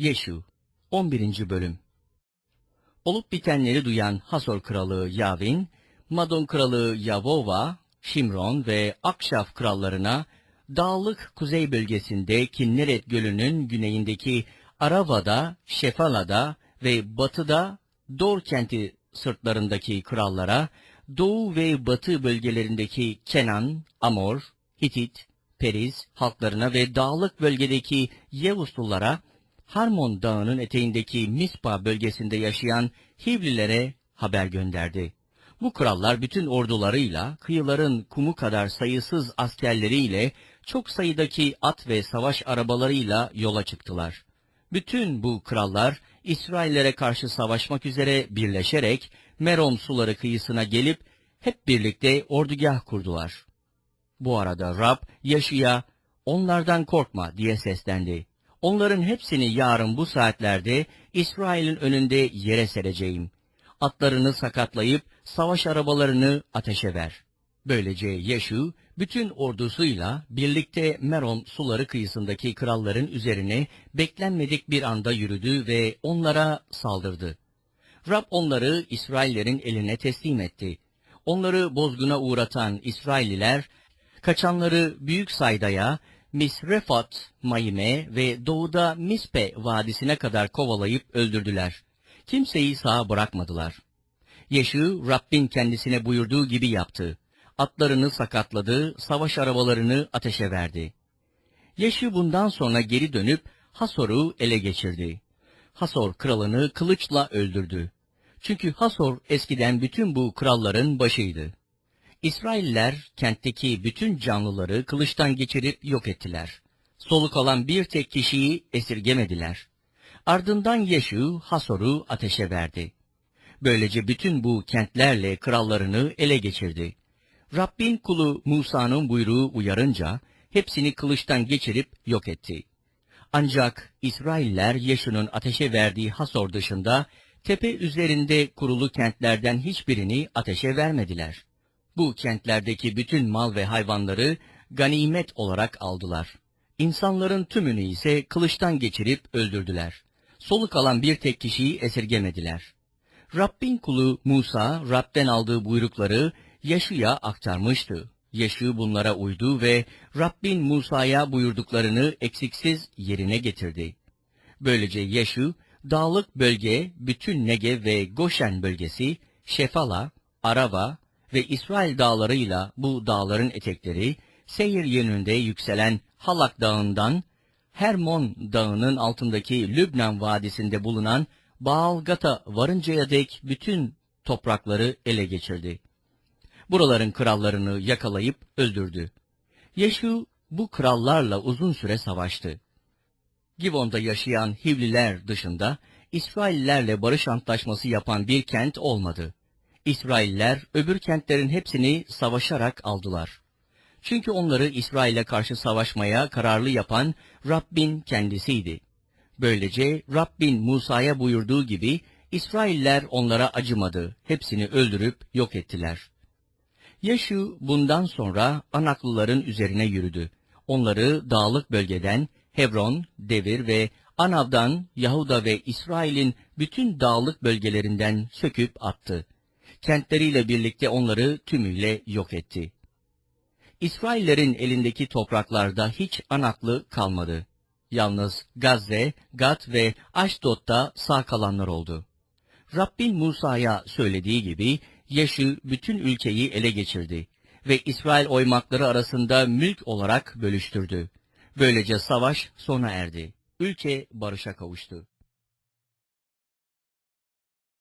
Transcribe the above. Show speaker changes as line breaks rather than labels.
Yeşu 11. Bölüm Olup bitenleri duyan Hasor kralı Yavin, Madon kralı Yavova, Şimron ve Akşaf krallarına dağlık kuzey bölgesinde Kinneret Gölü'nün güneyindeki Arava'da, Şefala'da ve batıda Dor kenti sırtlarındaki krallara, doğu ve batı bölgelerindeki Kenan, Amor, Hitit, Periz halklarına ve dağlık bölgedeki Yevuslulara, Harmon dağının eteğindeki Mispa bölgesinde yaşayan Hivlilere haber gönderdi. Bu krallar bütün ordularıyla, kıyıların kumu kadar sayısız askerleriyle, çok sayıdaki at ve savaş arabalarıyla yola çıktılar. Bütün bu krallar, İsraillere karşı savaşmak üzere birleşerek, Merom suları kıyısına gelip, hep birlikte ordugah kurdular. Bu arada Rab, Yaşı'ya, onlardan korkma diye seslendi. Onların hepsini yarın bu saatlerde İsrail'in önünde yere sereceğim. Atlarını sakatlayıp savaş arabalarını ateşe ver. Böylece Yeşu bütün ordusuyla birlikte Merom suları kıyısındaki kralların üzerine beklenmedik bir anda yürüdü ve onlara saldırdı. Rab onları İsraillerin eline teslim etti. Onları bozguna uğratan İsrailliler, kaçanları Büyük Sayda'ya, Misrefat, Mayime ve doğuda Mispe vadisine kadar kovalayıp öldürdüler. Kimseyi sağ bırakmadılar. Yeşu, Rabbin kendisine buyurduğu gibi yaptı. Atlarını sakatladı, savaş arabalarını ateşe verdi. Yeşu bundan sonra geri dönüp Hasor'u ele geçirdi. Hasor kralını kılıçla öldürdü. Çünkü Hasor eskiden bütün bu kralların başıydı. İsrailler kentteki bütün canlıları kılıçtan geçirip yok ettiler. Soluk alan bir tek kişiyi esirgemediler. Ardından Yeşu Hasor'u ateşe verdi. Böylece bütün bu kentlerle krallarını ele geçirdi. Rabbin kulu Musa'nın buyruğu uyarınca hepsini kılıçtan geçirip yok etti. Ancak İsrailler Yeşu'nun ateşe verdiği Hasor dışında tepe üzerinde kurulu kentlerden hiçbirini ateşe vermediler. Bu kentlerdeki bütün mal ve hayvanları ganimet olarak aldılar. İnsanların tümünü ise kılıçtan geçirip öldürdüler. Soluk alan bir tek kişiyi esirgemediler. Rabbin kulu Musa, Rab'den aldığı buyrukları Yaşu'ya aktarmıştı. Yaşu bunlara uydu ve Rabbin Musa'ya buyurduklarını eksiksiz yerine getirdi. Böylece Yaşu, dağlık bölge, bütün Negev ve Goşen bölgesi, Şefala, Arava ve İsrail dağlarıyla bu dağların etekleri, seyir yönünde yükselen Halak dağından, Hermon dağının altındaki Lübnan vadisinde bulunan Baalgat'a varıncaya dek bütün toprakları ele geçirdi. Buraların krallarını yakalayıp öldürdü. Yeşu bu krallarla uzun süre savaştı. Givon'da yaşayan Hivliler dışında İsraillerle barış antlaşması yapan bir kent olmadı. İsrailler öbür kentlerin hepsini savaşarak aldılar. Çünkü onları İsrail'e karşı savaşmaya kararlı yapan Rabbin kendisiydi. Böylece Rabbin Musa'ya buyurduğu gibi İsrailler onlara acımadı, hepsini öldürüp yok ettiler. Yeşu bundan sonra Anaklıların üzerine yürüdü. Onları dağlık bölgeden Hebron, Devir ve Anav'dan Yahuda ve İsrail'in bütün dağlık bölgelerinden söküp attı. Kentleriyle birlikte onları tümüyle yok etti. İsraillerin elindeki topraklarda hiç Anaklı kalmadı. Yalnız Gazze, Gat ve Aşdod'da sağ kalanlar oldu. Rabbin Musa'ya söylediği gibi Yeşu bütün ülkeyi ele geçirdi ve İsrail oymakları arasında mülk olarak bölüştürdü. Böylece savaş sona erdi. Ülke barışa kavuştu.